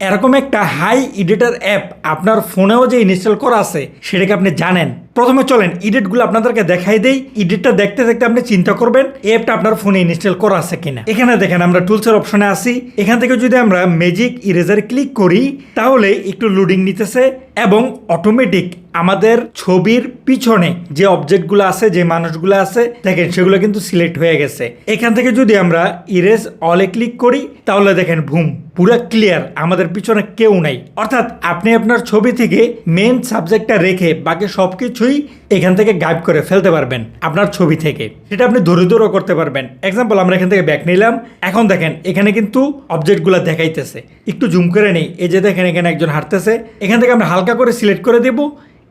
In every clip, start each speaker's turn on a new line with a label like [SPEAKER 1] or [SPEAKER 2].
[SPEAKER 1] এরকম একটা high editor app আপনার ফোনেও যে ইনস্টল করা আছে সেটাকে আপনি জানেন। প্রথমে চলেন ইডিটগুলো আপনাদেরকে দেখাই দেই। ইডিটটা দেখতে দেখতে আপনি চিন্তা করবেন অ্যাপটা আপনার ফোনে ইনস্টল করা আছে কিনা। এখানে দেখেন আমরা টুলসের অপশনে আসি এখান থেকে যদি আমরা ম্যাজিক ইরেজারে ক্লিক করি, তাহলে একটু লোডিং নিতেছে এবং অটোমেটিক আমাদের ছবির পিছনে যে অবজেক্টগুলো আছে, যে মানুষগুলো আছে, দেখেন সেগুলো কিন্তু সিলেক্ট হয়ে গেছে। এখান থেকে যদি আমরা ইরেজ অলে ক্লিক করি, তাহলে দেখেন ভুম পুরো ক্লিয়ার আমাদের পিছনে কেউ নাই। অর্থাৎ আপনি আপনার ছবি থেকে মেন সাবজেক্টটা রেখে বাকি সব কিছুই এখান থেকে গায়েব করে ফেলতে পারবেন আপনার ছবি থেকে। সেটা আপনি ধরে ধরেও করতে পারবেন। এক্সাম্পল আমরা এখান থেকে ব্যাক নিলাম। এখন দেখেন, এখানে কিন্তু অবজেক্টগুলো দেখাইতেছে। একটু জুম করে নেই। এই যে দেখেন, এখানে একজন হাঁটতেছে। এখান থেকে আমরা হালকা করে সিলেক্ট করে দেবো।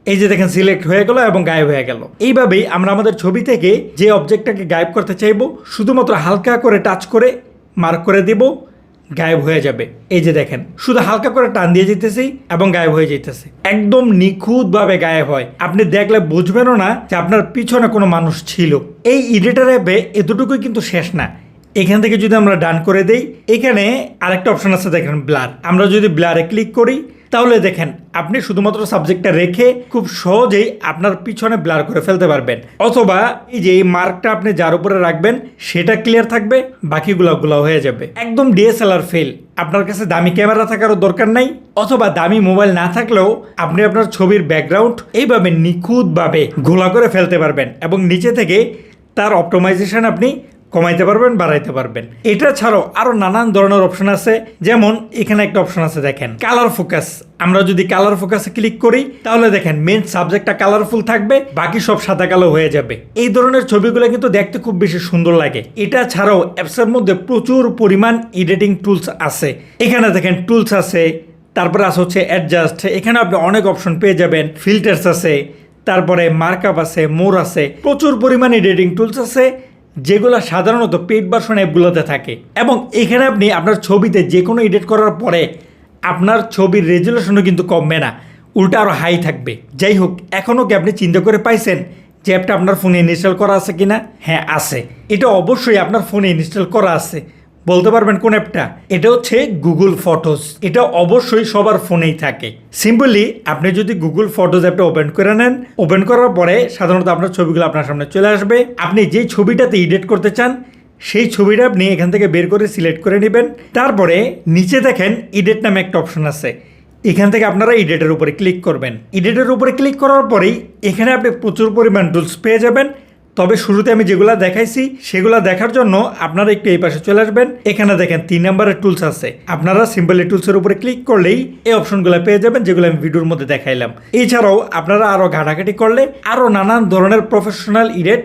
[SPEAKER 1] এই যে দেখেন সিলেক্ট হয়ে গেল এবং গায়েব হয়ে গেল। এইভাবেই আমরা আমাদের ছবি থেকে যে অবজেক্টটাকে গায়েব করতে চাইব, শুধুমাত্র হালকা করে টাচ করে মার্ক করে দিব। গায়েব হয়ে যাবে। এই যে দেখেন, শুধু হালকা করে টান দিয়ে যেতেছি এবং গায়েব হয়ে যেতেছে একদম নিখুঁতভাবে গায়েব হয়। আপনি দেখলে বুঝবেনও না যে আপনার পিছনে কোনো মানুষ ছিল। এই এডিটার অ্যাপে এতটুকুই কিন্তু শেষ না। এখান থেকে যদি আমরা ডান করে দেই, এখানে আরেকটা অপশন আছে দেখেন, ব্লার। আমরা যদি ব্লারে ক্লিক করি তাহলে দেখেন, আপনি শুধুমাত্র সাবজেক্টটা রেখে খুব সহজেই আপনার পিছনে ব্লার করে ফেলতে পারবেন। অথবা এই যে এই মার্কটা আপনি যার উপরে রাখবেন, সেটা ক্লিয়ার থাকবে, বাকিগুলো গুলো হয়ে যাবে। একদম ডিএসএলআর ফেল আপনার কাছে দামি ক্যামেরা থাকারও দরকার নাই, অথবা দামি মোবাইল না থাকলেও আপনি আপনার ছবির ব্যাকগ্রাউন্ড এইভাবে নিখুঁতভাবে ঘোলা করে ফেলতে পারবেন এবং নিচে থেকে তার অপটোমাইজেশন আপনি কমাইতে পারবেন, বাড়াইতে পারবেন। এটা ছাড়াও আরও নানান ধরনের অপশন আছে। যেমন এখানে একটা অপশন আছে, দেখেন কালার ফোকাস আমরা যদি কালার ফোকাসে ক্লিক করি, তাহলে দেখেন মেন সাবজেক্টটা কালারফুল থাকবে, বাকি সব সাদা কালো হয়ে যাবে। এই ধরনের ছবিগুলো কিন্তু দেখতে খুব বেশি সুন্দর লাগে। এটা ছাড়াও অ্যাপসের মধ্যে প্রচুর পরিমাণ এডিটিং টুলস আছে। এখানে দেখেন টুলস আছে, তারপরে আছে হচ্ছে অ্যাডজাস্ট এখানে আপনি অনেক অপশন পেয়ে যাবেন। ফিল্টার্স আছে, তারপরে মার্কআপ আছে মোর আছে। প্রচুর পরিমাণে এডিটিং টুলস আছে। যেগুলো সাধারণত পেড ভার্সন অ্যাপগুলোতে থাকে। এবং এখানে আপনি আপনার ছবিতে যে কোনো এডিট করার পরে আপনার ছবির রেজুলেশনও কিন্তু কমবে না, উল্টা আরও হাই থাকবে। যাই হোক এখনও কি আপনি চিন্তা করে পাইছেন যে অ্যাপটা আপনার ফোনে ইনস্টল করা আছে কি না হ্যাঁ আছে। এটা অবশ্যই আপনার ফোনে ইনস্টল করা আছে। বলতে পারবেন কোন অ্যাপটা? এটা হচ্ছে গুগল ফটোস এটা অবশ্যই সবার ফোনেই থাকে। সিম্পলি আপনি যদি গুগল ফটোস অ্যাপটা ওপেন করে নেন ওপেন করার পরে সাধারণত আপনার ছবিগুলো আপনার সামনে চলে আসবে। আপনি যেই ছবিটাতে এডিট করতে চান, সেই ছবিটা আপনি এখান থেকে বের করে সিলেক্ট করে নেবেন। তারপরে নিচে দেখেন এডিট নামে একটা অপশন আছে। এখান থেকে আপনারা এডিটের উপরে ক্লিক করবেন। এডিটের উপরে ক্লিক করার পরেই এখানে আপনি প্রচুর পরিমাণ টুলস পেয়ে যাবেন। তবে শুরুতে আমি যেগুলো দেখাইছি, সেগুলো দেখার জন্য আপনারা একটু এই পাশে চলে আসবেন। এখানে দেখেন তিন নাম্বারের টুলস আছে। আপনারা সিম্পল টুলসের উপরে ক্লিক করলেই এই অপশনগুলো পেয়ে যাবেন যেগুলো আমি ভিডিওর মধ্যে দেখাইলাম। এছাড়াও আপনারা আরও ঘাটাঘাটি করলে আরও নানান ধরনের প্রফেশনাল ইডেট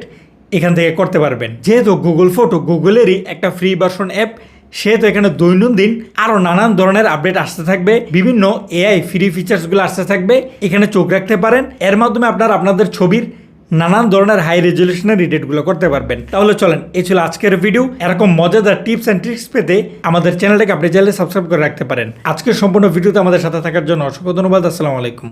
[SPEAKER 1] এখান থেকে করতে পারবেন। যেহেতু গুগল ফটো গুগলেরই একটা ফ্রি ভার্সন অ্যাপ সেহেতু এখানে দৈনন্দিন আরও নানান ধরনের আপডেট আসতে থাকবে। বিভিন্ন এআই ফ্রি ফিচার্সগুলো আসতে থাকবে। এখানে চোখ রাখতে পারেন। এর মাধ্যমে আপনারা আপনাদের ছবির নানান ধরনের হাই রেজলিউশনের এডিটগুলো করতে পারবেন। তাহলে চলেন, এই ছিল আজকের ভিডিও এরকম মজাদার টিপস অ্যান্ড ট্রিক্স পেতে আমাদের চ্যানেলটাকে আপনি চাইলে সাবস্ক্রাইব করে রাখতে পারেন। আজকের সম্পূর্ণ ভিডিওতে আমাদের সাথে থাকার জন্য অসংখ্য ধন্যবাদ। আসসালামু আলাইকুম।